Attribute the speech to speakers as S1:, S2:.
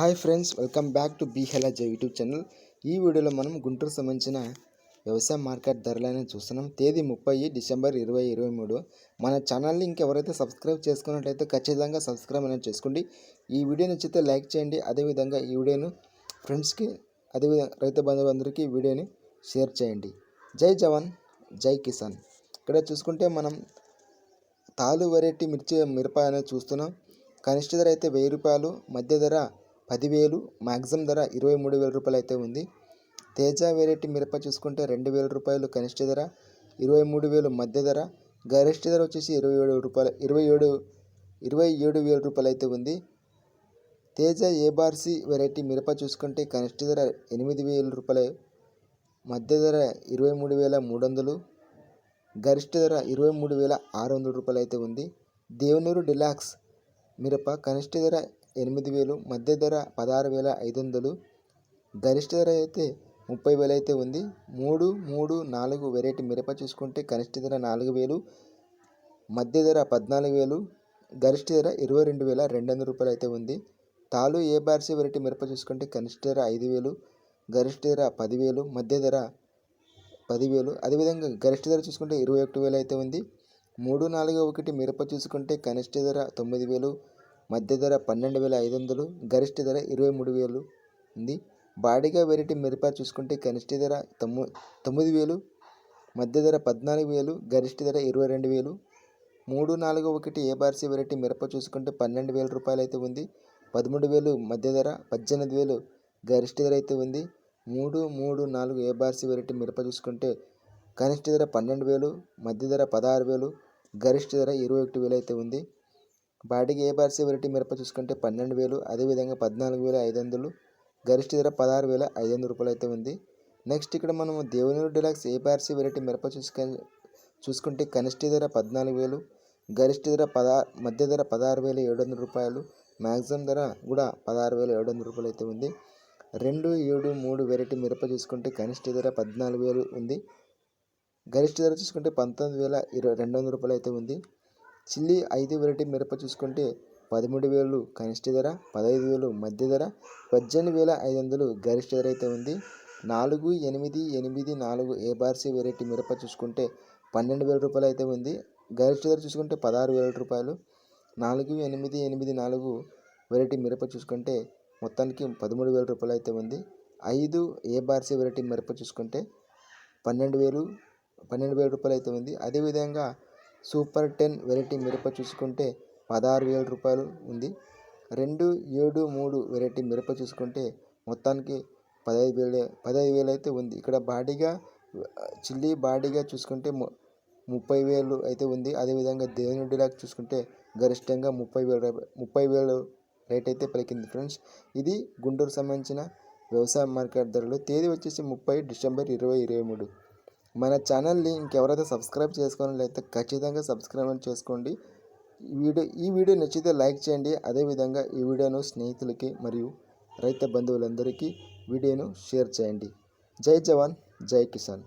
S1: Hi friends welcome back to బీహెలాజ్ YouTube channel. ఈ వీడియోలో మనం గుంటూరు సంబంధించిన వ్యవసాయ మార్కెట్ ధరలని చూస్తున్నాం. తేదీ ముప్పై డిసెంబర్ ఇరవై ఇరవై మూడు. మన ఛానల్ని ఇంకెవరైతే సబ్స్క్రైబ్ చేసుకున్నట్లయితే ఖచ్చితంగా సబ్స్క్రైబ్ అనేది చేసుకోండి. ఈ వీడియో నచ్చితే లైక్ చేయండి. అదేవిధంగా ఈ వీడియోను ఫ్రెండ్స్కి అదేవిధంగా రైతు బంధువులందరికీ వీడియోని షేర్ చేయండి. జై జవాన్ జై కిసాన్. ఇక్కడ చూసుకుంటే మనం తాలు వెరైటీ మిర్చి మిరప అనేది చూస్తున్నాం. కనిష్ట ధర అయితే వెయ్యి రూపాయలు మధ్య ధర పదివేలు మ్యాక్సిమం ధర ఇరవై మూడు వేల రూపాయలు అయితే ఉంది. తేజ వెరైటీ మిరప చూసుకుంటే రెండు వేల రూపాయలు కనిష్ట ధర ఇరవై మూడు వేలు మధ్య ధర. గరిష్ట ధర వచ్చేసి ఇరవై ఏడు రూపాయలు ఇరవై ఏడు ఇరవై ఏడు వేల రూపాయలు అయితే ఉంది. తేజ ఏబార్సి వెరైటీ మిరప చూసుకుంటే కనిష్ట ధర ఎనిమిది వేల రూపాయలు మధ్య ధర ఇరవై మూడు వేల మూడు వందలు గరిష్ట ధర ఇరవై మూడు వేల ఆరు వందల రూపాయలు అయితే ఉంది. దేవనూరు డిలాక్స్ మిరప కనిష్ట ధర ఎనిమిది వేలు మధ్య ధర పదహారు వేల ఐదు వందలు గరిష్ట ధర అయితే ముప్పై వేలు అయితే ఉంది. మూడు మూడు నాలుగు వెరైటీ మిరప చూసుకుంటే కనిష్ట ధర నాలుగు వేలు మధ్య ధర పద్నాలుగు వేలు గరిష్ట ధర ఇరవై రెండు వేల రెండు వందల రూపాయలు అయితే ఉంది. తాలు ఏ బార్సీ వెరైటీ మిరప చూసుకుంటే కనిష్ట ధర ఐదు వేలు గరిష్ట ధర పదివేలు మధ్య ధర పదివేలు అదేవిధంగా గరిష్ట ధర చూసుకుంటే ఇరవై ఒకటి వేలు అయితే ఉంది. మూడు నాలుగు ఒకటి మిరప చూసుకుంటే కనిష్ట ధర తొమ్మిది వేలు మధ్య ధర పన్నెండు వేల ఐదు వందలు గరిష్ట ధర ఇరవై మూడు వేలు ఉంది. బాడిగా వెరైటీ మిరప చూసుకుంటే కనిష్ట ధర తొమ్మి తొమ్మిది వేలు మధ్య ధర పద్నాలుగు వేలు గరిష్ట ధర ఇరవై రెండు వేలు. మూడు నాలుగు ఒకటి ఏబార్సి వెరైటీ మిరప చూసుకుంటే పన్నెండు వేల రూపాయలు అయితే ఉంది. పదమూడు వేలు మధ్య ధర పద్దెనిమిది వేలు గరిష్ట ధర అయితే ఉంది. మూడు మూడు నాలుగు ఏబార్సి వెరైటీ మిరప చూసుకుంటే కనిష్ట ధర పన్నెండు వేలు మధ్య ధర పదహారు వేలు గరిష్ట ధర ఇరవై ఒకటి వేలు అయితే ఉంది. బాటికి ఏ బార్సీ వెరైటీ మిరప చూసుకుంటే పన్నెండు వేలు అదేవిధంగా పద్నాలుగు వేల ఐదు వందలు గరిష్ట ధర పదహారు వేల ఐదు వందల రూపాయలు అయితే ఉంది. నెక్స్ట్ ఇక్కడ మనం దేవునూరు డిలాక్స్ ఏ బార్సీ వెరైటీ మిరప చూసుక చూసుకుంటే కనిష్ట ధర పద్నాలుగు వేలు గరిష్ట ధర పదహారు మధ్య ధర పదహారు వేల ఏడు వందల రూపాయలు మ్యాక్సిమం ధర కూడా పదహారు వేల ఏడు వందల రూపాయలు అయితే ఉంది. రెండు ఏడు మూడు వెరైటీ మిరప చూసుకుంటే కనిష్ట ధర పద్నాలుగు వేలు ఉంది. గరిష్ట ధర చూసుకుంటే పంతొమ్మిది వేల ఇరవై రెండు వందల రూపాయలు అయితే ఉంది. చిల్లీ ఐదు వెరైటీ మిరప చూసుకుంటే పదమూడు వేలు కనిష్ట ధర పదహైదు వేలు మధ్య ధర పద్దెనిమిది వేల ఐదు వందలు గరిష్ట ధర అయితే ఉంది. నాలుగు ఎనిమిది ఎనిమిది నాలుగు ఏబార్సీ వెరైటీ మిరప చూసుకుంటే పన్నెండు వేల రూపాయలు అయితే ఉంది. గరిష్ట ధర చూసుకుంటే పదహారు వేల రూపాయలు. నాలుగు ఎనిమిది ఎనిమిది నాలుగు వెరైటీ మిరప చూసుకుంటే మొత్తానికి పదమూడు వేల రూపాయలు అయితే ఉంది. ఐదు ఏ బార్సీ వెరైటీ మిరప చూసుకుంటే పన్నెండు వేలు పన్నెండు వేల రూపాయలు అయితే ఉంది. అదేవిధంగా సూపర్ టెన్ వెరైటీ మిరప చూసుకుంటే పదహారు వేల రూపాయలు ఉంది. రెండు ఏడు మూడు వెరైటీ మిరప చూసుకుంటే మొత్తానికి పదహైదు వేలు పదహైదు వేలు అయితే ఉంది. ఇక్కడ బాడీగా చిల్లీ బాడీగా చూసుకుంటే ముప్పై వేలు అయితే ఉంది. అదేవిధంగా దేవుని చూసుకుంటే గరిష్టంగా ముప్పై వేల ముప్పై వేలు రేట్ అయితే పలికింది ఫ్రెండ్స్. ఇది గుంటూరు సంబంధించిన వ్యవసాయ మార్కెట్ ధరలు. తేదీ వచ్చేసి ముప్పై డిసెంబర్ ఇరవై ఇరవై మూడు. మన ఛానల్ని ఇంకెవరైతే సబ్స్క్రైబ్ చేసుకోవాలైతే ఖచ్చితంగా సబ్స్క్రైబ్ చేసుకోండి. వీడియో ఈ వీడియో నచ్చితే లైక్ చేయండి. అదేవిధంగా ఈ వీడియోను స్నేహితులకి మరియు రైతు బంధువులందరికీ వీడియోను షేర్ చేయండి. జై జవాన్ జై కిసాన్.